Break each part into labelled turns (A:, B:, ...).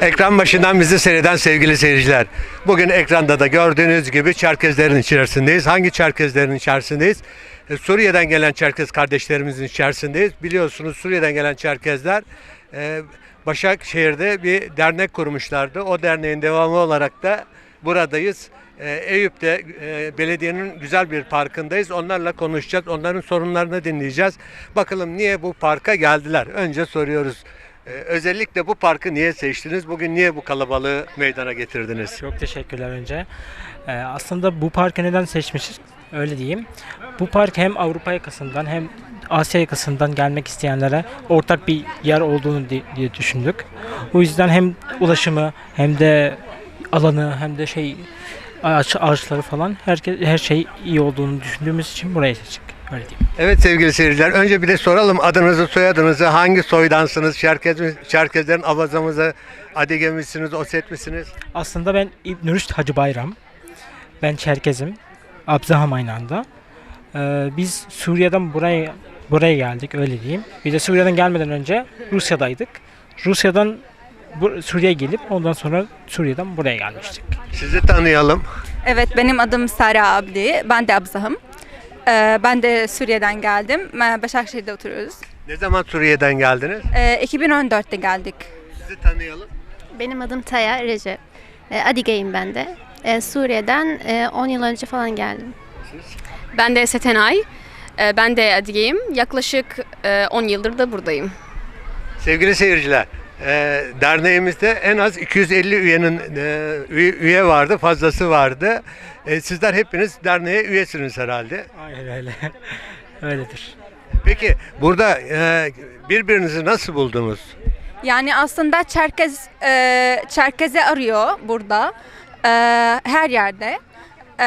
A: Ekran başından bizi seyreden sevgili seyirciler. Bugün ekranda da gördüğünüz gibi Çerkezlerin içerisindeyiz. Hangi Çerkezlerin içerisindeyiz? E, Suriye'den gelen Çerkez kardeşlerimizin içerisindeyiz. Biliyorsunuz Suriye'den gelen Çerkezler e, Başakşehir'de bir dernek kurmuşlardı. O derneğin devamı olarak da buradayız. E, Eyüp'te belediyenin güzel bir parkındayız. Onlarla konuşacağız. Onların sorunlarını dinleyeceğiz. Bakalım niye bu parka geldiler? Önce soruyoruz. E, özellikle bu parkı niye seçtiniz? Bugün niye bu kalabalığı meydana getirdiniz?
B: Çok teşekkürler önce. Ee, aslında bu parkı neden seçmişiz? Öyle diyeyim. Bu park hem Avrupa yakasından hem Asya yakasından gelmek isteyenlere ortak bir yer olduğunu di- diye düşündük. O yüzden hem ulaşımı hem de alanı hem de şey ağaç, ağaçları falan herkes her şey iyi olduğunu düşündüğümüz için buraya seçtik. Öyle diyeyim.
A: Evet sevgili seyirciler. Önce bir de soralım adınızı, soyadınızı, hangi soydansınız? Çerkez mi, Çerkezlerin Avaza mı, Adige misiniz, Oset misiniz?
B: Aslında ben İbn Rüşd Hacı Bayram. Ben Çerkezim. Abzaham aynı anda. Ee, biz Suriye'den buraya buraya geldik öyle diyeyim. Bir de Suriye'den gelmeden önce Rusya'daydık. Rusya'dan bu, Suriye'ye gelip ondan sonra Suriye'den buraya gelmiştik.
A: Sizi tanıyalım.
C: Evet benim adım Sara Abdi. Ben de Abzahım. Ee, ben de Suriye'den geldim. Ee, Başakşehir'de oturuyoruz.
A: Ne zaman Suriye'den geldiniz?
C: Ee, 2014'te geldik.
A: Sizi tanıyalım.
D: Benim adım Taya Recep. E, Adige'yim ben de. E, Suriye'den e, 10 yıl önce falan geldim.
E: Ben de Setenay. Ee, Ben de Adige'yim. Yaklaşık e, 10 yıldır da buradayım.
A: Sevgili seyirciler, e, derneğimizde en az 250 üyenin e, üye, vardı, fazlası vardı. E, sizler hepiniz derneğe üyesiniz herhalde.
B: Aynen öyle. Öyledir.
A: Peki burada e, birbirinizi nasıl buldunuz?
C: Yani aslında Çerkez e, Çerkez'i arıyor burada. e, her yerde. E,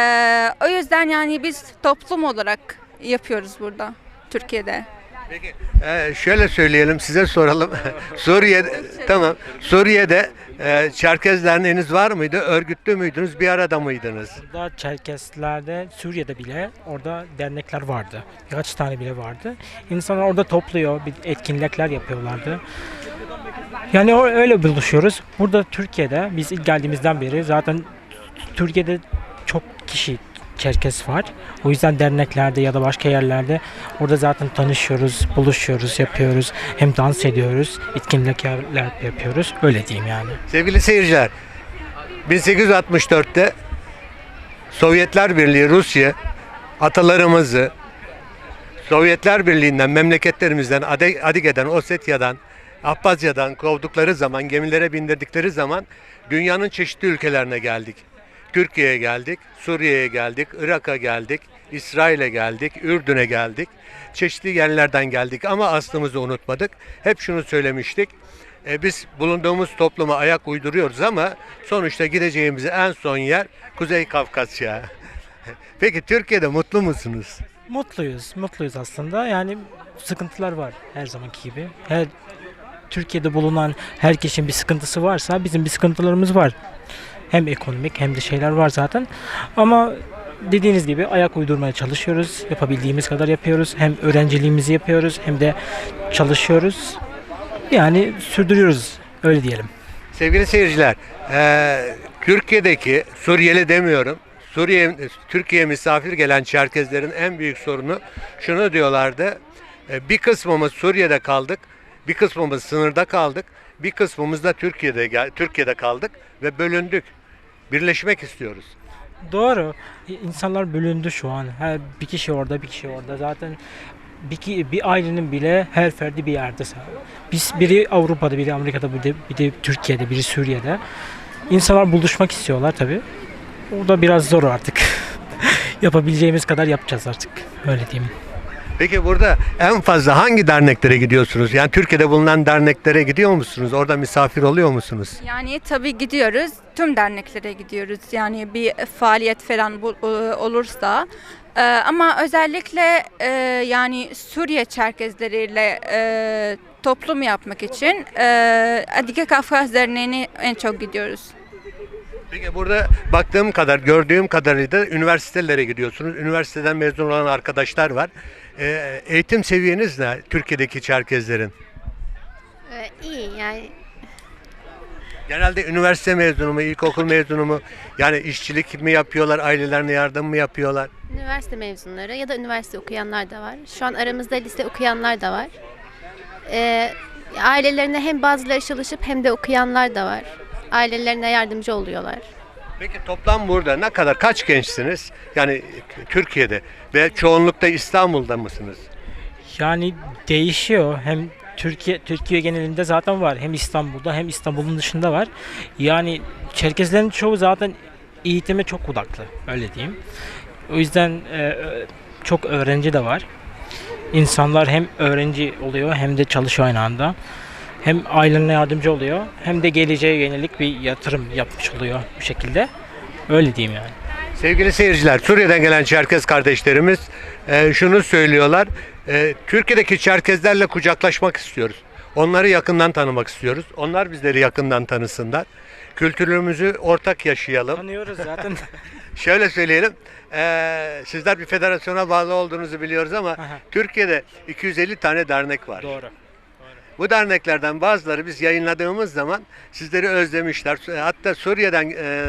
C: o yüzden yani biz toplum olarak yapıyoruz burada Türkiye'de.
A: Peki e, şöyle söyleyelim, size soralım. Suriye'de tamam. Suriye'de e, Çerkez derneğiniz var mıydı? Örgütlü müydünüz? Bir arada mıydınız?
B: Burada Çerkeslerde, Suriye'de bile orada dernekler vardı. Birkaç tane bile vardı. İnsanlar orada topluyor, bir etkinlikler yapıyorlardı. Yani öyle buluşuyoruz. Burada Türkiye'de biz ilk geldiğimizden beri zaten Türkiye'de çok kişi Çerkes var. O yüzden derneklerde ya da başka yerlerde orada zaten tanışıyoruz, buluşuyoruz, yapıyoruz. Hem dans ediyoruz, etkinlikler yapıyoruz. Öyle diyeyim yani.
A: Sevgili seyirciler, 1864'te Sovyetler Birliği Rusya atalarımızı Sovyetler Birliği'nden, memleketlerimizden, Adige'den, Osetya'dan, Abhazya'dan kovdukları zaman, gemilere bindirdikleri zaman dünyanın çeşitli ülkelerine geldik. Türkiye'ye geldik, Suriye'ye geldik, Irak'a geldik, İsrail'e geldik, Ürdün'e geldik. Çeşitli yerlerden geldik ama aslımızı unutmadık. Hep şunu söylemiştik. E, biz bulunduğumuz topluma ayak uyduruyoruz ama sonuçta gideceğimiz en son yer Kuzey Kafkasya. Peki Türkiye'de mutlu musunuz?
B: Mutluyuz, mutluyuz aslında. Yani sıkıntılar var her zamanki gibi. Her Türkiye'de bulunan herkesin bir sıkıntısı varsa bizim bir sıkıntılarımız var. Hem ekonomik hem de şeyler var zaten. Ama dediğiniz gibi ayak uydurmaya çalışıyoruz. Yapabildiğimiz kadar yapıyoruz. Hem öğrenciliğimizi yapıyoruz hem de çalışıyoruz. Yani sürdürüyoruz öyle diyelim.
A: Sevgili seyirciler, e, Türkiye'deki Suriyeli demiyorum. Suriye, Türkiye'ye misafir gelen Çerkezlerin en büyük sorunu şunu diyorlardı. E, bir kısmımız Suriye'de kaldık, bir kısmımız sınırda kaldık, bir kısmımız da Türkiye'de Türkiye'de kaldık ve bölündük. Birleşmek istiyoruz.
B: Doğru. İnsanlar bölündü şu an. Her bir kişi orada, bir kişi orada. Zaten bir, bir ailenin bile her ferdi bir yerde. Biz biri Avrupa'da, biri Amerika'da, bir de, bir de Türkiye'de, biri Suriye'de. İnsanlar buluşmak istiyorlar tabii. O da biraz zor artık. Yapabileceğimiz kadar yapacağız artık. Öyle diyeyim.
A: Peki burada en fazla hangi derneklere gidiyorsunuz? Yani Türkiye'de bulunan derneklere gidiyor musunuz? Orada misafir oluyor musunuz?
C: Yani tabii gidiyoruz. Tüm derneklere gidiyoruz. Yani bir faaliyet falan bu- e, olursa. Ee, ama özellikle e, yani Suriye Çerkezleriyle e, toplum yapmak için e, Adige Kafkas Derneği'ne en çok gidiyoruz.
A: Peki burada baktığım kadar, gördüğüm kadarıyla üniversitelere gidiyorsunuz. Üniversiteden mezun olan arkadaşlar var. Ee, eğitim seviyeniz ne Türkiye'deki Çerkezlerin?
D: E, iyi yani
A: Genelde üniversite mezunu mu, ilkokul mezunu mu? Yani işçilik mi yapıyorlar, ailelerine yardım mı yapıyorlar?
D: Üniversite mezunları ya da üniversite okuyanlar da var. Şu an aramızda lise okuyanlar da var. Ee, ailelerine hem bazıları çalışıp hem de okuyanlar da var. Ailelerine yardımcı oluyorlar.
A: Peki toplam burada ne kadar, kaç gençsiniz? Yani Türkiye'de ve çoğunlukta İstanbul'da mısınız?
B: Yani değişiyor. Hem Türkiye Türkiye genelinde zaten var. Hem İstanbul'da hem İstanbul'un dışında var. Yani Çerkezlerin çoğu zaten eğitime çok odaklı. Öyle diyeyim. O yüzden e, çok öğrenci de var. İnsanlar hem öğrenci oluyor hem de çalışıyor aynı anda. Hem ailelerine yardımcı oluyor hem de geleceğe yönelik bir yatırım yapmış oluyor bu şekilde. Öyle diyeyim yani.
A: Sevgili seyirciler, Suriye'den gelen Çerkez kardeşlerimiz e, şunu söylüyorlar. E, Türkiye'deki Çerkezlerle kucaklaşmak istiyoruz. Onları yakından tanımak istiyoruz. Onlar bizleri yakından tanısınlar. Kültürümüzü ortak yaşayalım.
B: Tanıyoruz zaten.
A: Şöyle söyleyelim. e, sizler bir federasyona bağlı olduğunuzu biliyoruz ama
B: Aha.
A: Türkiye'de 250 tane dernek var.
B: Doğru.
A: Bu derneklerden bazıları biz yayınladığımız zaman sizleri özlemişler. Hatta Suriye'den e,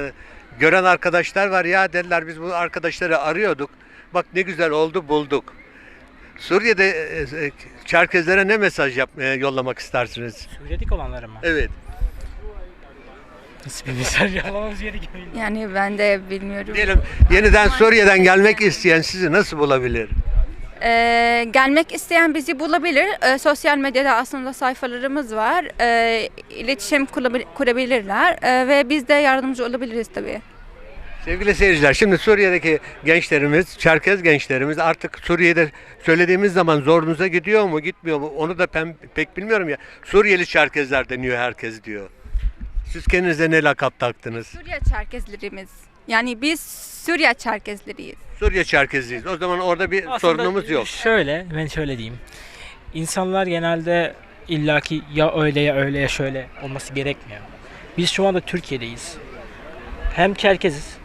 A: gören arkadaşlar var. Ya dediler biz bu arkadaşları arıyorduk. Bak ne güzel oldu bulduk. Suriye'de e, e, Çerkezlere ne mesaj yap, e, yollamak istersiniz?
B: Suriye'deki olanlara mı?
A: Evet.
B: Nasıl bir mesaj yapmamız gerekiyor?
C: Yani ben de bilmiyorum.
A: Diyelim yeniden Suriye'den gelmek isteyen sizi nasıl bulabilir?
C: Ee, gelmek isteyen bizi bulabilir. Ee, sosyal medyada aslında sayfalarımız var. Ee, iletişim kurabil- kurabilirler Ee, ve biz de yardımcı olabiliriz tabii.
A: Sevgili seyirciler, şimdi Suriye'deki gençlerimiz, Çerkez gençlerimiz artık Suriye'de söylediğimiz zaman zorunuza gidiyor mu, gitmiyor mu? Onu da ben pek bilmiyorum ya. Suriyeli Çerkezler deniyor herkes diyor. Siz kendinize ne lakap taktınız?
C: Suriye Çerkezlerimiz. Yani biz Suriye Çerkezleriyiz.
A: Suriye Çerkezliyiz. O zaman orada bir
B: Aslında
A: sorunumuz yok.
B: Şöyle, ben şöyle diyeyim. İnsanlar genelde illaki ya öyle ya öyle ya şöyle olması gerekmiyor. Biz şu anda Türkiye'deyiz. Hem Çerkeziz,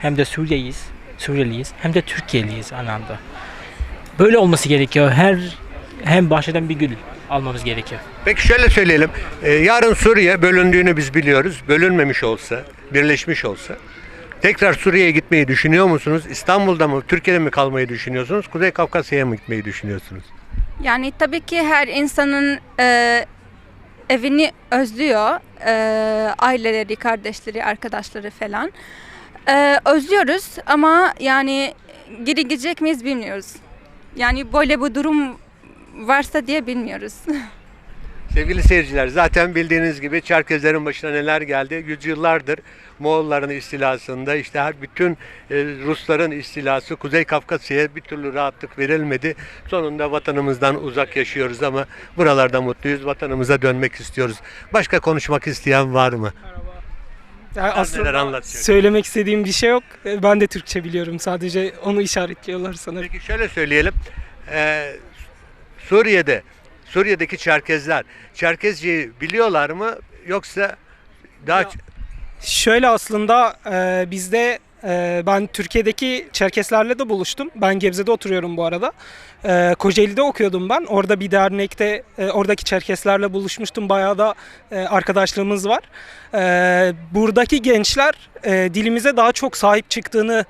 B: hem de Suriye'yiz, Suriyeliyiz, hem de Türkiye'liyiz aynı anda. Böyle olması gerekiyor. Her hem bahçeden bir gül almamız gerekiyor.
A: Peki şöyle söyleyelim. Ee, yarın Suriye bölündüğünü biz biliyoruz. Bölünmemiş olsa, birleşmiş olsa tekrar Suriye'ye gitmeyi düşünüyor musunuz? İstanbul'da mı, Türkiye'de mi kalmayı düşünüyorsunuz? Kuzey Kafkasya'ya mı gitmeyi düşünüyorsunuz?
C: Yani tabii ki her insanın e, evini özlüyor. E, aileleri, kardeşleri, arkadaşları falan. E, özlüyoruz ama yani geri gidecek miyiz bilmiyoruz. Yani böyle bir durum varsa diye bilmiyoruz.
A: Sevgili seyirciler zaten bildiğiniz gibi Çerkezlerin başına neler geldi. Yüzyıllardır Moğolların istilasında işte her bütün e, Rusların istilası Kuzey Kafkasya'ya bir türlü rahatlık verilmedi. Sonunda vatanımızdan uzak yaşıyoruz ama buralarda mutluyuz. Vatanımıza dönmek istiyoruz. Başka konuşmak isteyen var mı?
F: Yani aslında
A: anlatacak?
F: söylemek istediğim bir şey yok. E, Ben de Türkçe biliyorum. Sadece onu işaretliyorlar sanırım.
A: Peki şöyle söyleyelim. Ee, Suriye'de Suriye'deki Çerkezler. Çerkezceyi biliyorlar mı yoksa daha
F: Ya, Şöyle aslında e, bizde e, ben Türkiye'deki Çerkeslerle de buluştum. Ben Gebze'de oturuyorum bu arada. E, Kocaeli'de okuyordum ben. Orada bir dernekte e, oradaki Çerkeslerle buluşmuştum. Bayağı da e, arkadaşlığımız var. E, buradaki gençler e, dilimize daha çok sahip çıktığını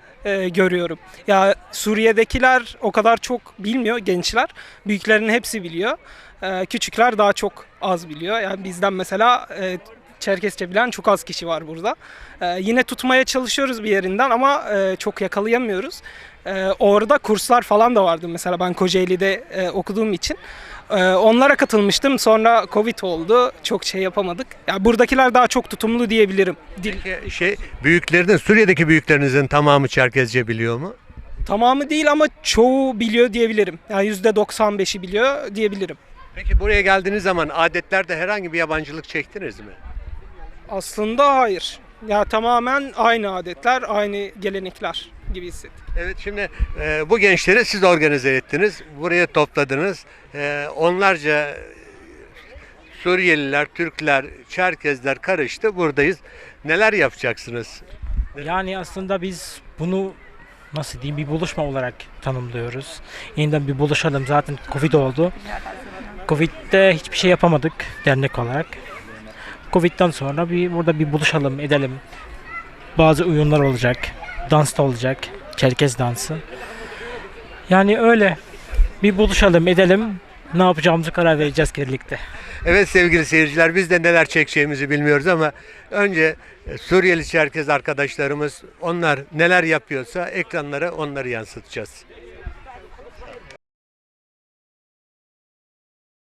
F: görüyorum. Ya Suriye'dekiler o kadar çok bilmiyor gençler. Büyüklerin hepsi biliyor. Küçükler daha çok az biliyor. Yani bizden mesela Çerkesçe bilen çok az kişi var burada. Ee, yine tutmaya çalışıyoruz bir yerinden ama e, çok yakalayamıyoruz. Ee, orada kurslar falan da vardı mesela ben Kocaeli'de e, okuduğum için. Ee, onlara katılmıştım sonra Covid oldu çok şey yapamadık. Ya buradakiler daha çok tutumlu diyebilirim. Dil
A: Peki şey büyüklerinin Suriye'deki büyüklerinizin tamamı Çerkezce biliyor mu?
F: tamamı değil ama çoğu biliyor diyebilirim. Yani %95'i biliyor diyebilirim.
A: Peki buraya geldiğiniz zaman adetlerde herhangi bir yabancılık çektiniz mi?
F: Aslında hayır. Ya tamamen aynı adetler, aynı gelenekler gibi hissettim.
A: Evet şimdi e, bu gençleri siz organize ettiniz. Buraya topladınız. E, onlarca Suriyeliler, Türkler, Çerkezler karıştı. Buradayız. Neler yapacaksınız?
B: Yani aslında biz bunu nasıl diyeyim bir buluşma olarak tanımlıyoruz. Yeniden bir buluşalım. Zaten Covid oldu. Covid'de hiçbir şey yapamadık dernek olarak. Covid'den sonra bir burada bir buluşalım, edelim. Bazı oyunlar olacak, dans da olacak, Çerkez dansı. Yani öyle bir buluşalım, edelim. Ne yapacağımızı karar vereceğiz birlikte.
A: Evet sevgili seyirciler biz de neler çekeceğimizi bilmiyoruz ama önce e, Suriyeli Çerkez arkadaşlarımız onlar neler yapıyorsa ekranlara onları yansıtacağız.